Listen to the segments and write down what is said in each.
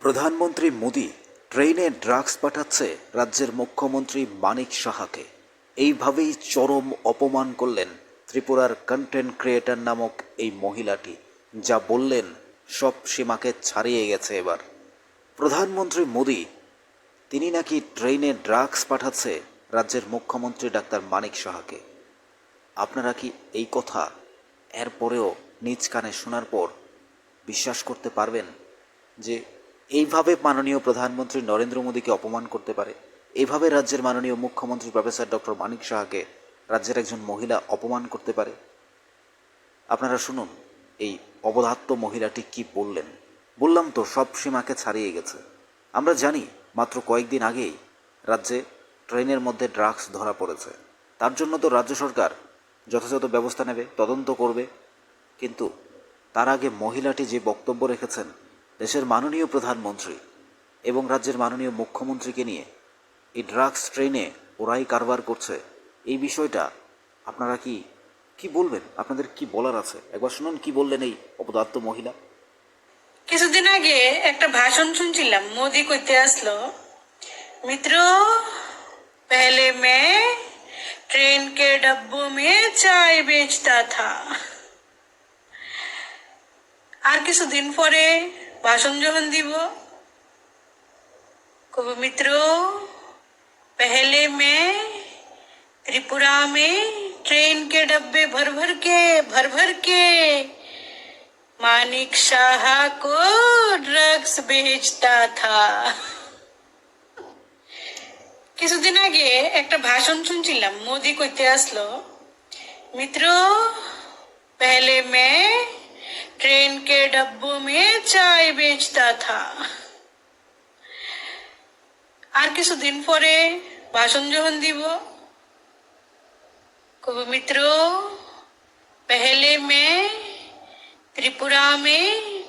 প্রধানমন্ত্রী মোদী ট্রেনে ড্রাগস পাঠাচ্ছে রাজ্যের মুখ্যমন্ত্রী মানিক সাহাকে। এইভাবেই চরম অপমান করলেন ত্রিপুরার কন্টেন্ট ক্রিয়েটর নামক এই মহিলাটি, যা বললেন, সব সীমাকে ছাড়িয়ে গেছে এবার। প্রধানমন্ত্রী মোদী, তিনি নাকি ট্রেনে ড্রাগস পাঠাচ্ছে রাজ্যের মুখ্যমন্ত্রী ডাক্তার মানিক সাহাকে। আপনারা কি এই কথা এরপরেও নিজ কানে শোনার পর বিশ্বাস করতে পারবেন যে এইভাবে মাননীয় প্রধানমন্ত্রী নরেন্দ্র মোদীকে অপমান করতে পারে? এইভাবে রাজ্যের মাননীয় মুখ্যমন্ত্রী প্রফেসর ডক্টর মানিক সাহাকে রাজ্যের একজন মহিলা অপমান করতে পারে? আপনারা শুনুন, এই অবধাত্ত মহিলাটি কি বললেন? বললাম তো, সব সীমাকে ছাড়িয়ে গেছে। আমরা জানি, মাত্র কয়েকদিন আগেই রাজ্যে ট্রেনের মধ্যে ড্রাগস ধরা পড়েছে। তার জন্য তো রাজ্য সরকার যথাযথ ব্যবস্থা নেবে, তদন্ত করবে। কিন্তু তার আগে মহিলাটি যে বক্তব্য রেখেছেন দেশের মাননীয় প্রধানমন্ত্রী এবং রাজ্যের মাননীয় মুখ্যমন্ত্রীকে নিয়ে এই ড্রাগস ট্রেনে ওরাই কারবার করছে। এই বিষয়টা আপনারা কি কি বলবেন? আপনাদের কি বলার আছে? একবার শুনুন কি বললেন এই অপদার্থ মহিলা। কিছুদিন আগে একটা ভাষণ শুনছিলাম, মোদি কইতে আসলো, মিত্র, পেলে মে ট্রেন কে ডব্বো মে চাই বেচতা থা। আর কিছুদিন পরে ভাষণ যখন দিব কব মিত্র पहले मैं त्रिपुरा में ट्रेन के डब्बे भर भर के भर भर के मानिक शाह को ड्रग्स बेचता था কিছুদিন আগে একটা ভাষণ শুনছিলাম মোদি কইতে আসলো মিত্র के डब्बों में चाय बेचता था আর কিছুদিন পরে ভাষণ যখন দিব কব মিত্র पहले मैं त्रिपुरा में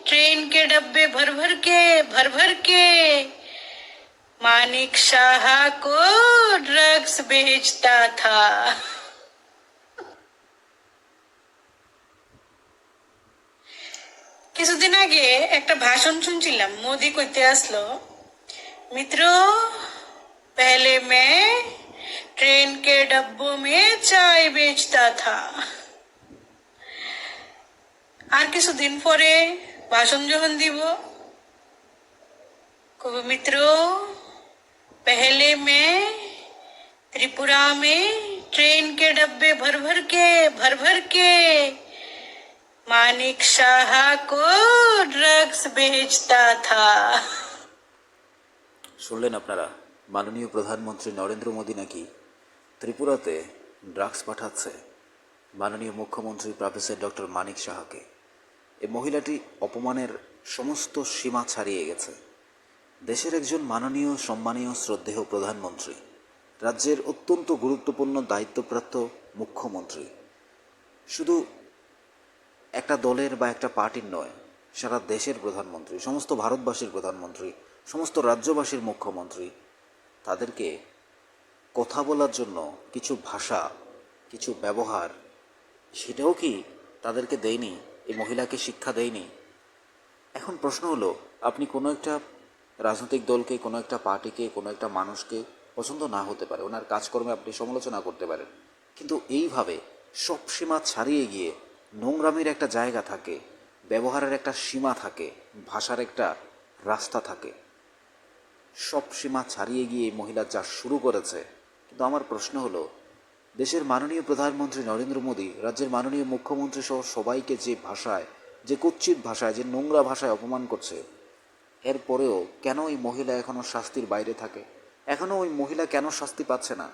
ट्रेन के डब्बे भर भर के भर भर के मानिक शाह को ड्रग्स बेचता था কিছুদিন আগে একটা ভাষণ শুনছিলাম মোদি কইতে আসলো মিত্র पहले मैं ट्रेन के डब्बों में चाय बेचता था আর কিছুদিন পরে ভাষণ যখন দিব কব মিত্র पहले मैं त्रिपुरा में ट्रेन के डब्बे भर भर के भर भर के मानिक शाह को ड्रग्स बेचता था শুনলেন আপনারা মাননীয় প্রধানমন্ত্রী নরেন্দ্র মোদী নাকি ত্রিপুরাতে ড্রাগস পাঠাচ্ছে মাননীয় মুখ্যমন্ত্রী প্রফেসর ডক্টর মানিক সাহাকে এই মহিলাটি অপমানের সমস্ত সীমা ছাড়িয়ে গেছে দেশের একজন মাননীয় সম্মানীয় শ্রদ্ধেয় প্রধানমন্ত্রী রাজ্যের অত্যন্ত গুরুত্বপূর্ণ দায়িত্বপ্রাপ্ত মুখ্যমন্ত্রী শুধু একটা দলের বা একটা পার্টির নয় সারা দেশের প্রধানমন্ত্রী, সমস্ত ভারতবাসীর প্রধানমন্ত্রী, সমস্ত রাজ্যবাসীর মুখ্যমন্ত্রী, তাদেরকে কথা বলার জন্য কিছু ভাষা, কিছু ব্যবহার, সেটাও কি তাদেরকে দেয়নি? এই মহিলাকে শিক্ষা দেয়নি? এখন প্রশ্ন হলো, আপনি কোনো একটা রাজনৈতিক দলকে, কোনো একটা পার্টিকে, কোনো একটা মানুষকে পছন্দ না হতে পারে, ওনার কাজকর্মে আপনি সমালোচনা করতে পারেন। কিন্তু এইভাবে সব সীমা ছাড়িয়ে গিয়ে নোংরামির একটা জায়গা থাকে, ব্যবহারের একটা সীমা থাকে, ভাষার একটা রাস্তা থাকে। সব সীমা ছাড়িয়ে গিয়ে এই মহিলা যা শুরু করেছে। কিন্তু আমার প্রশ্ন হলো, দেশের মাননীয় প্রধানমন্ত্রী নরেন্দ্র মোদী, রাজ্যের মাননীয় মুখ্যমন্ত্রী সহ সবাইকে যে ভাষায়, যে কুৎসিত ভাষায়, যে নোংরা ভাষায় অপমান করছে এরপরেও কেন ওই মহিলা এখনও শাস্তির বাইরে থাকে? এখনও ওই মহিলা কেন শাস্তি পাচ্ছে না?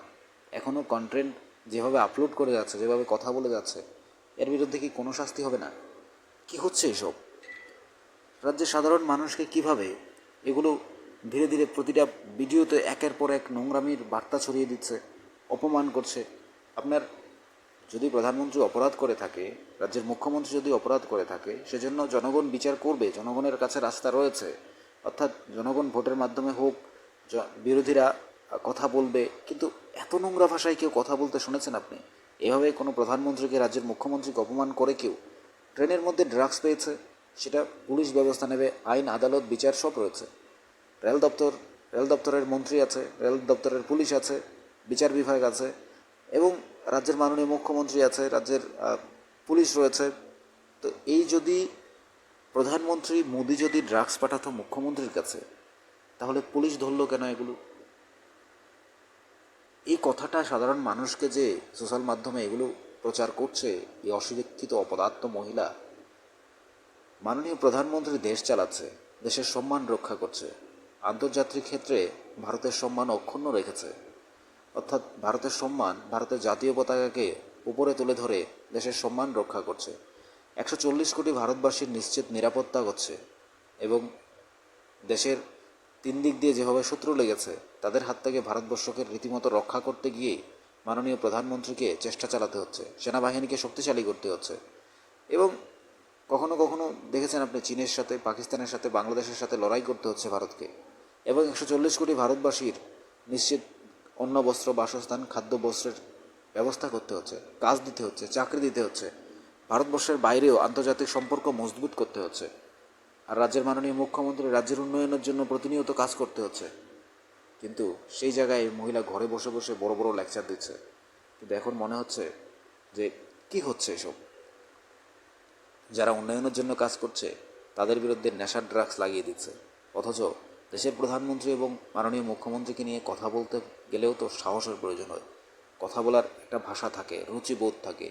এখনও কন্টেন্ট যেভাবে আপলোড করে যাচ্ছে, যেভাবে কথা বলে যাচ্ছে এর বিরুদ্ধে কি কোনো শাস্তি হবে না? কি হচ্ছে এসব? রাজ্যের সাধারণ মানুষকে কীভাবে এগুলো ধীরে ধীরে প্রতিটা ভিডিওতে একের পর এক নোংরামির বার্তা ছড়িয়ে দিচ্ছে, অপমান করছে? আপনার যদি প্রধানমন্ত্রী অপরাধ করে থাকে, রাজ্যের মুখ্যমন্ত্রী যদি অপরাধ করে থাকে, সেজন্য জনগণ বিচার করবে, জনগণের কাছে রাস্তা রয়েছে। অর্থাৎ জনগণ ভোটের মাধ্যমে হোক বিরোধীরা কথা বলবে, কিন্তু এত নোংরা ভাষায় কেউ কথা বলতে শুনেছেন আপনি? এভাবে কোনো প্রধানমন্ত্রীকে রাজ্যের মুখ্যমন্ত্রীকে অপমান করে কেউ? ট্রেনের মধ্যে ড্রাগস পেয়েছে, সেটা পুলিশ ব্যবস্থা নেবে, আইন, আদালত, বিচার সব রয়েছে। রেল দপ্তর, রেল দপ্তরের মন্ত্রী আছে, রেল দপ্তরের পুলিশ আছে, বিচার বিভাগ আছে, এবং রাজ্যের মাননীয় মুখ্যমন্ত্রী আছে, রাজ্যের পুলিশ রয়েছে। তো এই যদি প্রধানমন্ত্রী মোদি যদি ড্রাগস পাঠাতো মুখ্যমন্ত্রীর কাছে, তাহলে পুলিশ ধরলো কেন এগুলো? এই কথাটা সাধারণ মানুষকে যে সোশ্যাল মাধ্যমে এগুলো প্রচার করছে, এই অশিক্ষিত অপদার্থ মহিলা, মাননীয় প্রধানমন্ত্রী দেশ চালাচ্ছে, দেশের সম্মান রক্ষা করছে, আন্তর্জাতিক ক্ষেত্রে ভারতের সম্মান অক্ষুণ্ণ রেখেছে। অর্থাৎ ভারতের সম্মান, ভারতের জাতীয় পতাকাকে উপরে তুলে ধরে দেশের সম্মান রক্ষা করছে। একশো চল্লিশ কোটি ভারতবাসীর নিশ্চিত নিরাপত্তা করছে এবং দেশের তিন দিক দিয়ে যেভাবে শত্রু লেগেছে, তাদের হাত থেকে ভারতবর্ষকে রীতিমতো রক্ষা করতে গিয়ে মাননীয় প্রধানমন্ত্রীকে চেষ্টা চালাতে হচ্ছে, সেনাবাহিনীকে শক্তিশালী করতে হচ্ছে। এবং কখনো কখনো দেখেছেন আপনি চীনের সাথে, পাকিস্তানের সাথে, বাংলাদেশের সাথে লড়াই করতে হচ্ছে ভারতকে। এবং একশো চল্লিশ কোটি ভারতবাসীর নিশ্চিত অন্ন, বস্ত্র, বাসস্থান, খাদ্য, বস্ত্রের ব্যবস্থা করতে হচ্ছে, কাজ দিতে হচ্ছে, চাকরি দিতে হচ্ছে। ভারতবর্ষের বাইরেও আন্তর্জাতিক সম্পর্ক মজবুত করতে হচ্ছে। আর রাজ্যের মাননীয় মুখ্যমন্ত্রী রাজ্যের উন্নয়নের জন্য প্রতিনিয়ত কাজ করতে হচ্ছে। কিন্তু সেই জায়গায় মহিলা ঘরে বসে বসে বড় বড় লেকচার দিচ্ছে। কিন্তু এখন মনে হচ্ছে যে কি হচ্ছে এসব? যারা উন্নয়নের জন্য কাজ করছে, তাদের বিরুদ্ধে নেশার ড্রাগস লাগিয়ে দিচ্ছে। অথচ দেশের প্রধানমন্ত্রী এবং মাননীয় মুখ্যমন্ত্রীকে নিয়ে কথা বলতে গেলেও তো সাহসের প্রয়োজন হয়। কথা বলার একটা ভাষা থাকে, রুচিবোধ থাকে,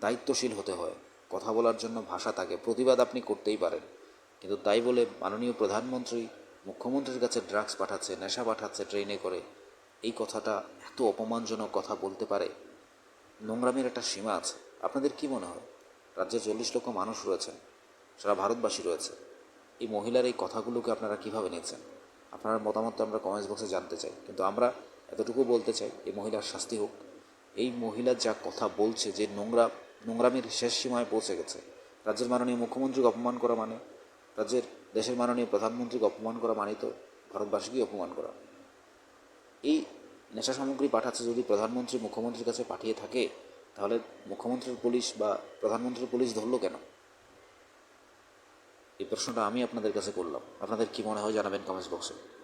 দায়িত্বশীল হতে হয়। কথা বলার জন্য ভাষা থাকে, প্রতিবাদ আপনি করতেই পারেন। কিন্তু তাই বলে মাননীয় প্রধানমন্ত্রী, মুখ্যমন্ত্রীর কাছে ড্রাগস পাঠাচ্ছে, নেশা পাঠাচ্ছে ট্রেনে করে। এই কথাটা এত অপমানজনক কথা বলতে পারে? নোংরামের একটা সীমা আছে। আপনাদের কি মনে হয়? রাজ্যে চল্লিশ লক্ষ মানুষ রয়েছেন, সারা ভারতবাসী রয়েছে। এই মহিলার এই কথাগুলোকে আপনারা কীভাবে নিয়েছেন আপনার মতামত আমরা কমেন্টস বক্সে জানতে চাই, কিন্তু আমরা এতটুকু বলতে চাই, এই মহিলার শাস্তি হোক। এই মহিলা যা কথা বলছে যে নোংরা, নোংরামির শেষ সীমায় পৌঁছে গেছে, রাজ্যের মাননীয় মুখ্যমন্ত্রীকে অপমান করা মানে? রাজ্যের দেশের মাননীয় প্রধানমন্ত্রীকে অপমান করা মানে তো ভারতবাসীকেই অপমান করা। এই নেশা সামগ্রী পাঠাচ্ছে যদি প্রধানমন্ত্রী মুখ্যমন্ত্রীর কাছে পাঠিয়ে থাকে, তাহলে মুখ্যমন্ত্রীর পুলিশ বা প্রধানমন্ত্রীর পুলিশ ধরলো কেন? এই প্রশ্নটা আমি আপনাদের কাছে করলাম। আপনাদের কী মনে হয় জানাবেন কমেন্টস বক্সে।